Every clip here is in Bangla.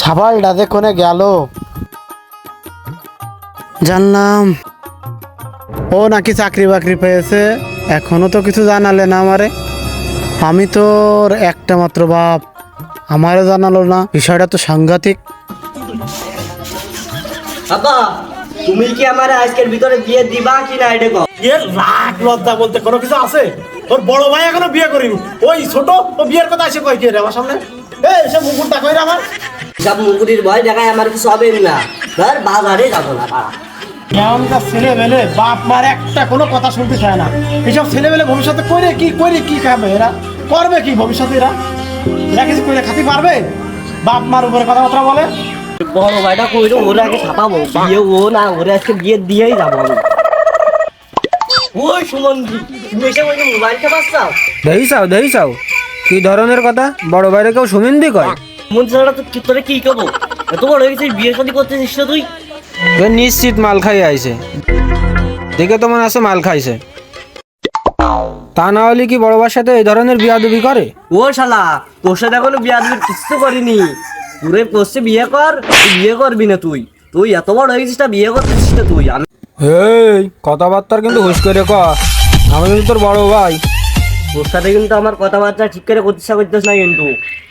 সাবালটা যে কোনে গেল। জানলাম। ও নাকি চাকরি বাকরি পেয়েছে। এখনও তো কিছু জানালে না আমারে। আমি তো একটা মাত্র বাপ। আমারও জানালো না। বিষয়টা তো সাংঘাতিক। বাবা তুমি কি আমার আজকের ভিতরে বিয়ে দিবা কি না এটা লাখ লজ্জা বলতে কোনো কিছু আছে? তোর বড় ভাই এখনও বিয়ে করিনি। ওই ছোট ও বিয়ের কথা এসে কয় কি রে আমার সামনে? এই এসে মুকুটটা কই রে আমার? সব মুকুরির ভয় দেখায় আমার কিছু হবে না। ধর বাজারে যাব না পাড়া। ছেলে মেলে বাপ মার একটা কোনো কথা শুনতে চায় না। এইসব ছেলে মেলে ভবিষ্যতে কইরে কি কইরে কি খাবে এরা? করবে কি ভবিষ্যতে এরা? এরা কিছু কইরে খাতে পারবে? বাপ মার উপরে কথাবার্তা বলে? বড় ভাইটা কইলো ওরা আগে ছাপাবো বিয়ে ও না ওরা আজকে বিয়ে দিয়েই যাব আমি। ওই সুমন্দি তুমি এসে বলছো মোবাইল চাপাচ্ছাও দেই চাও দেই চাও কি ধরনের কথা? বড় বাইরে কেউ সুমিন্দি কয়? মন ছাড়া তো তোরে কি করব এত বড় হয়ে গেছিস বিয়ে শাদী করতেছিস তো তুই? নিশ্চিত মাল খাই আইছে দেখে তো মনে আছে মাল খাইছে। তা না হলে কি বড় বার সাথে এই ধরনের বিয়াদবি করে? ও শালা তোর সাথে এখনও বিয়ে দিবি কিছু করিনি। পুরে করছে বিয়ে কর তুই বিয়ে করবি না তুই। তুই এত বড় হয়ে গেছিস না বিয়ে করতেছিস না তুই। আমি এই কথাবার্তার কিন্তু হুশ করে ক। আমি কিন্তু তোর বড় ভাই। তোর সাথে কিন্তু আমার কথাবার্তা ঠিক করে করতে করতেছ না কিন্তু।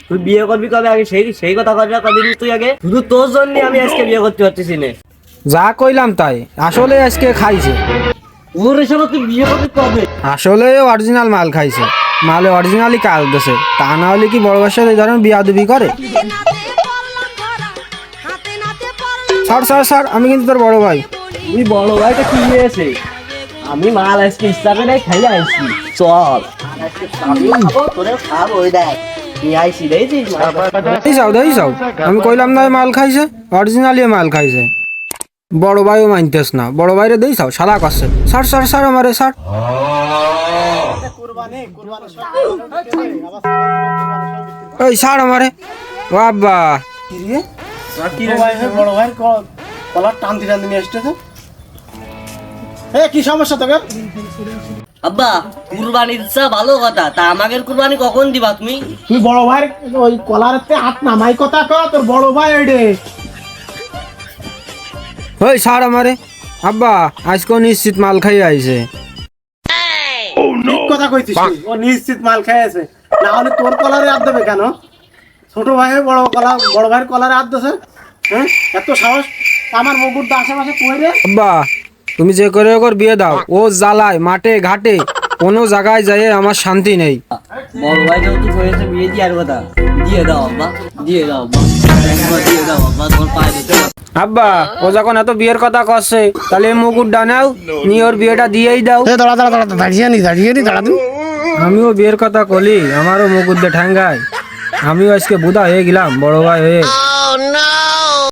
তুই বিয়ে করবি কবে আগে? সেই সেই কথা কথা কদিন তুই আগে? শুধু তোর জন্য আমি আজকে বিয়ে করতে পারতেছি না। যা কইলাম তাই। আসলে আজকে খাইছে। ওর এসব তুই বিয়ে করবি কবে? আসলে অরিজিনাল মাল খাইছে। মালে অরিজিনালি কাল দেছে। তা না হলে কি বড় বার সাথে এই ধরনের বিয়াদবি করে? স্যার স্যার স্যার আমি কিন্তু তোর বড় ভাই। তুই বড় ভাইটা কি হয়েছে আমি মাল আজকে ইচ্ছাকে নাই খাই আইছি। চল। আজকে আমিও খাব তোরেও খাব ওই দেখ। নিয়ে দেই যাও দেই যাও। আমি কইলাম না মাল খাইছে অরিজিনালি মাল খাইছে। বড় ভাইও মানতেস না। বড় ভাইরে দেই যাও সাদা করছে স্যার স্যার স্যার আমারে স্যার ওই স্যার আমারে। বাবা। বড় ভাই কলার টানতে টানতে নিয়ে এসতেছে এ কি সমস্যা তোকে? আব্বা কুরবানি দিচ্ছা ভালো কথা তা আমাদের কুরবানি কখন দিবা তুমি? তুই বড় ভাইয়ের ওই কলারেতে হাত নামাই কথা তোর বড় ভাই এডে। ওই আমারে। আব্বা নিশ্চিত মাল খাই আইছে। ঠিক কথা কইছিস ও নিশ্চিত মাল খেয়েছে না হলে তোর কলারে হাত দেবে কেন? ছোট ভাই বড় কলা বড় ভাইয়ের কলারে হাত দেছে? হ্যাঁ? এত সাহস আমার মুকুট আশেপাশে কই রে আব্বা তুমি যে করে ওর বিয়ে দাও ও জ্বালায় মাঠে ঘাটে কোনো জায়গায় যাই আমার শান্তি নেই। বড় ভাই যেহেতু করেছে বিয়ে দিয়ার কথা। দিয়ে দাও আব্বা। দিয়ে দাও আব্বা। দিয়ে দাও আব্বা তোমার পায়ে দিতে আব্বা ও যখন এত বিয়ের কথা করছে তাহলে এই মুকুটটা নাও নিয়ে ওর বিয়েটা দিয়েই দাও। এ দাঁড়া দাঁড়া দাঁড়া দাঁড়িয়ে নি দাঁড়িয়ে নি দাঁড়া তুই। আমিও বিয়ের কথা কলি আমারও মুকুট দিয়ে ঠ্যাঙ্গায়। আমিও আজকে বুধা হয়ে গেলাম বড় ভাই হয়ে।